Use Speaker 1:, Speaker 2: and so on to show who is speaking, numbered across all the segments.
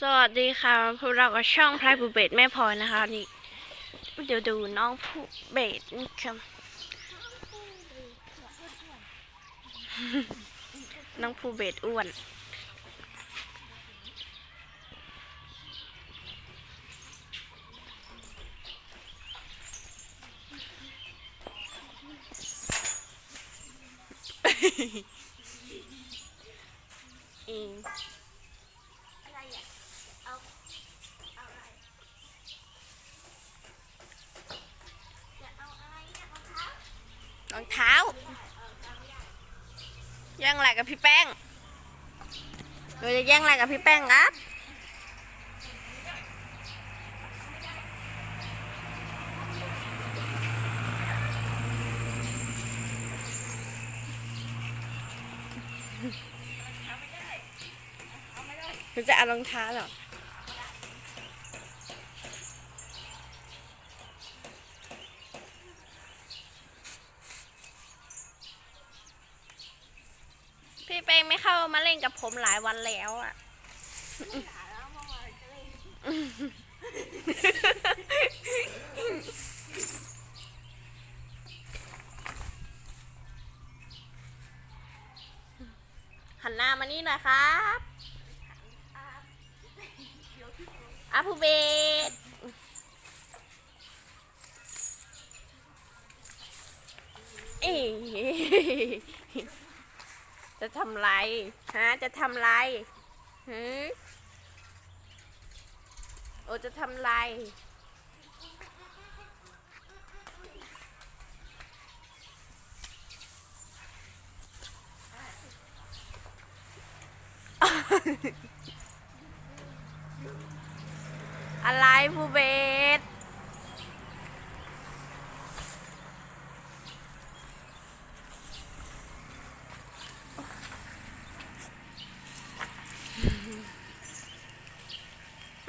Speaker 1: สวัสดีค่ะพวกเราก็ช่องพระผู้เบสแม่พลอยนะคะนี่เดี๋ยวดูน้องผู้เบสนี่ค่ะน้องผู้เบสอ้วนเองอะไรอะ เอา เอาอะไรจะเอาอะไรเนี่ยรองเท้า รองเท้า แย่งอะไรกับพี่แป้งหนูจะแย่งอะไรกับพี่แป้งครับหนูจะเอารองเท้าเหรอ พี่เป้งไม่เข้ามาเล่นกับ ผมหลายวันแล้วอะหันหน้ามานี่หน่อยครับอาภูเบศเอ๊ะ จะทำไรฮะจะทำไรฮึโอจะทำไรอะไรผู้เบส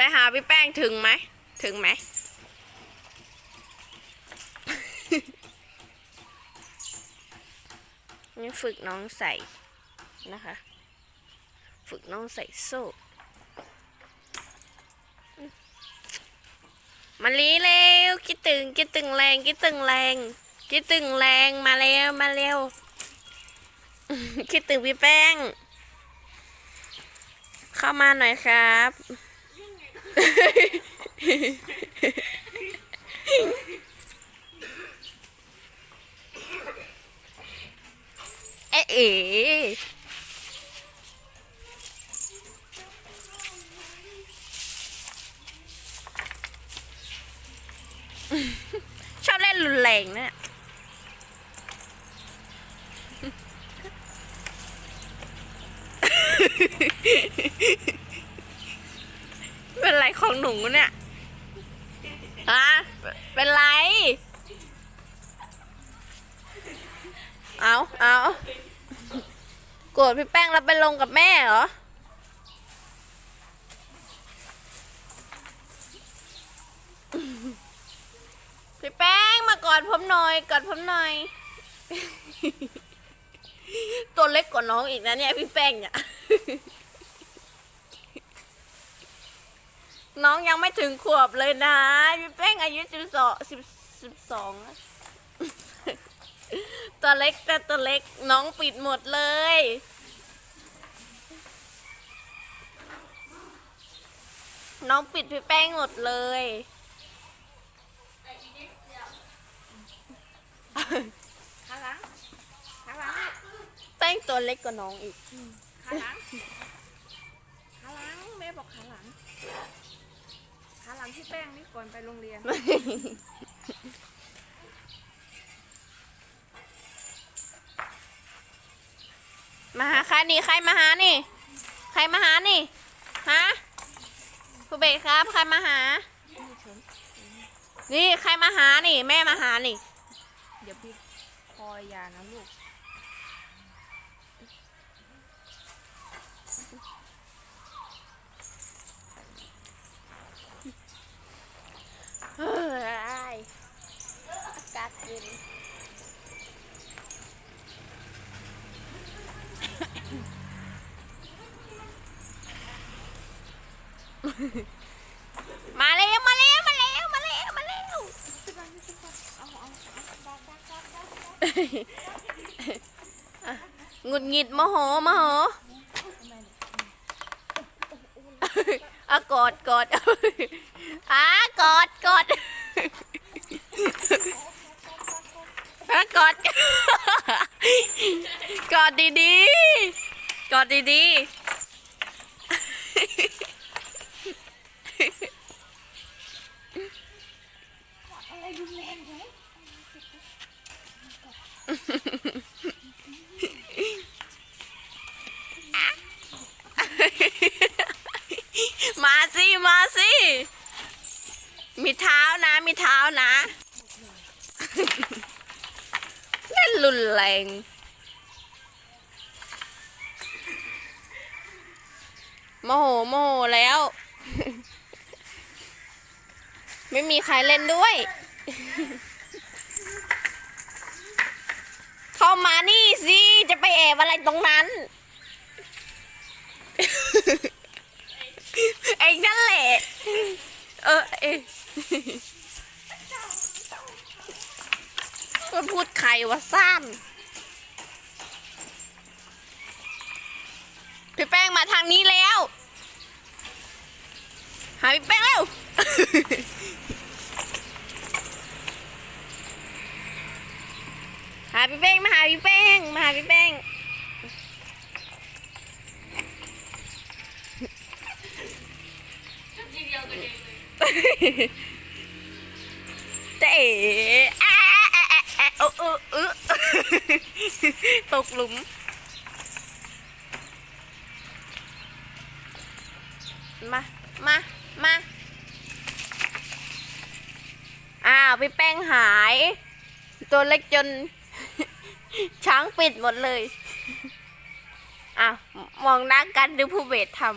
Speaker 1: ไปหาพี่แป้งถึงไหม ถึงไหม นี่ฝึกน้องใส่นะคะ ฝึกน้องใส่โซ่ มาลีเร็วคิดตึงคิดตึงแรงคิดตึงแรงคิดตึงแรงมาเร็วมาเร็ว คิดตึงพี่แป้ง เข้ามาหน่อยครับ เอ๊ะเอ๋ชอบเล่นรุนแรงนะ เป็นไรของห นูเนี่ยฮะเป็นไร เอาเอาโกรธพี่แป้งแล้วไปลงกับแม่เหรอ พี่แป้งมากอดผมหน่อย กอดผมหน่อย ตัวเล็กกว่าน้องอีกนะเนี่ยพี่แป้งเนี่ย น้องยังไม่ถึงขวบเลยนะ พี่แป้งอายุสิบสองสิบสิบสองตัวเล็กแต่ตัวเล็กน้องปิดหมดเลย น้องปิดพี่แป้งหมดเลย
Speaker 2: ขาหลังขาหลัง
Speaker 1: แป้งตัวเล็กกว่าน้องอีก
Speaker 2: ขาหลังขาหลังแม่บอกขาหลังขาหลังที่ แป้งนี่ก่อนไปโรงเรียน
Speaker 1: มาหาใครนี่ ใครมาหานี่ ใครมาหานี่ฮะผู้เบสครับใครมาหา นี่ใครมาหานี่ แม่มาหานี่
Speaker 2: เดี๋ยวพี่คอยยานะลูก
Speaker 1: เฮ้ยอากาศเย็นมาเร็วมาเร็วมาเร็วมาเร็วมาเร็วหงุดหงิดมโหมโห อะกอดกอดอะกอดกอดอะกอดกอดดีๆกอดดีๆ
Speaker 2: มี
Speaker 1: เท้านะเล่นรุนแรงโมโหโมโหแล้ว ไม่มีใครเล่นด้วย เข้ามานี่สิ จะไปแอบอะไรตรงนั้น เองนั่นแหละ เออเองมันพูดใครวะซ้ำพี่แป้งมาทางนี้แล้ว หาพี่ แป้งแล้วหาพี่แป้งมาหาพี่แป้งมาหาพี่แป้งเจ๊แอะแอะแอะแอะเออเออเออตกหลุมมา มา มา อ้าวพี่แป้งหาย ตัวเล็กจน ช้างปิดหมดเลย อ้าว มองหน้ากันดูผู้เบสทำ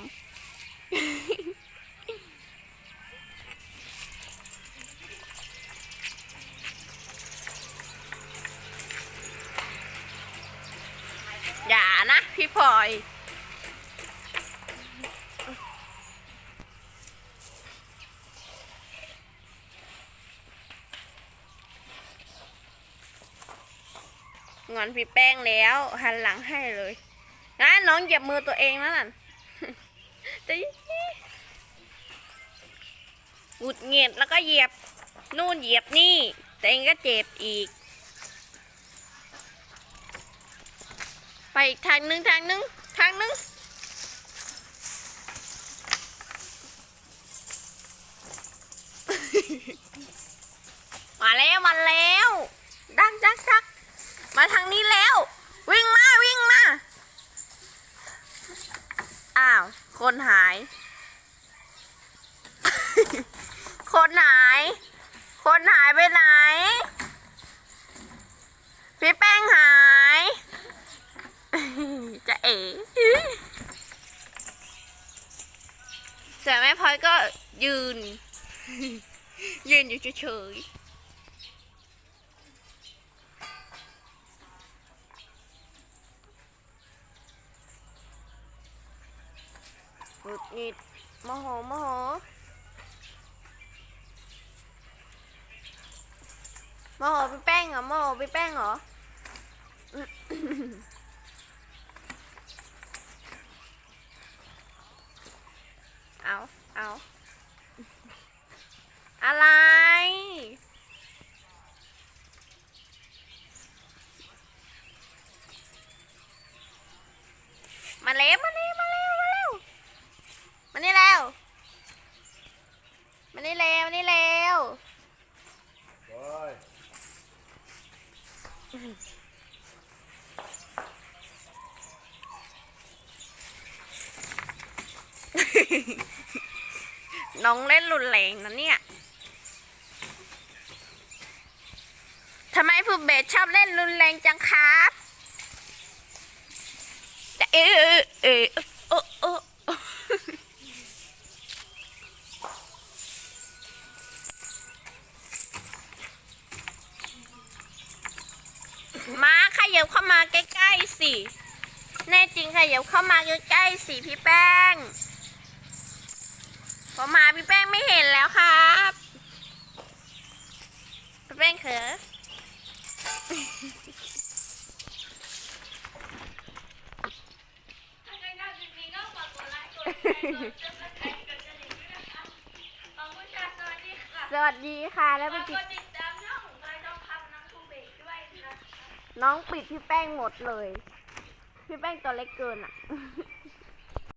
Speaker 1: อย่านะพี่พลอย งอนพี่แป้งแล้ว หันหลังให้เลยนะน้องเหยียบมือตัวเองแล้วนั่นจะหงุดหงิดแล้วก็เหยียบนู่นเหยียบนี่แต่เองก็เจ็บอีก ไปอีกทางนึงทางนึงทางนึงมาแล้วมาแล้ว ดักดักดัก มาทางนี้แล้ว วิ่งมา วิ่งมา อ้าว คนหาย คนหาย คนหายไปไหน พี่แป้งหาย จะเอ๋เสียแม่พลอยก็ยืน ยืนอยู่เฉยๆ หงุดหงิดโมโหโมโหโมโหพี่แป้งเหรอโมโหพี่แป้งเหรอเอาเอาอะไร มาเร็วมาเร็วมาเร็วมาเร็ว มานี่แล้วมานี่เร็วมานี่เร็วน้องเล่นรุนแรงนะเนี่ยทำไมผู้เบสชอบเล่นรุนแรงจังครับเออเออเออ มาขยับเข้ามาใกล้ๆสิ แน่จริงขยับเข้ามาใกล้ๆสิพี่แป้งพอมาพี่แป้งไม่เห็นแล้วครับพี่แป้งเขอ
Speaker 2: ถ้าใครน่าจริงๆก็ฝากกดไลค์กดแชร์กดซับสไครต์กดกระดิ่งด้วยนะคะขอบคุณค่ะสวัสดีค่ะ
Speaker 1: สวัสดีค่ะแล้วไป
Speaker 2: ฝาก
Speaker 1: ติ
Speaker 2: ก
Speaker 1: ด น้องปิดพี่แป้งหมดเลย พี่แป้งตัวเล็กเกินอะ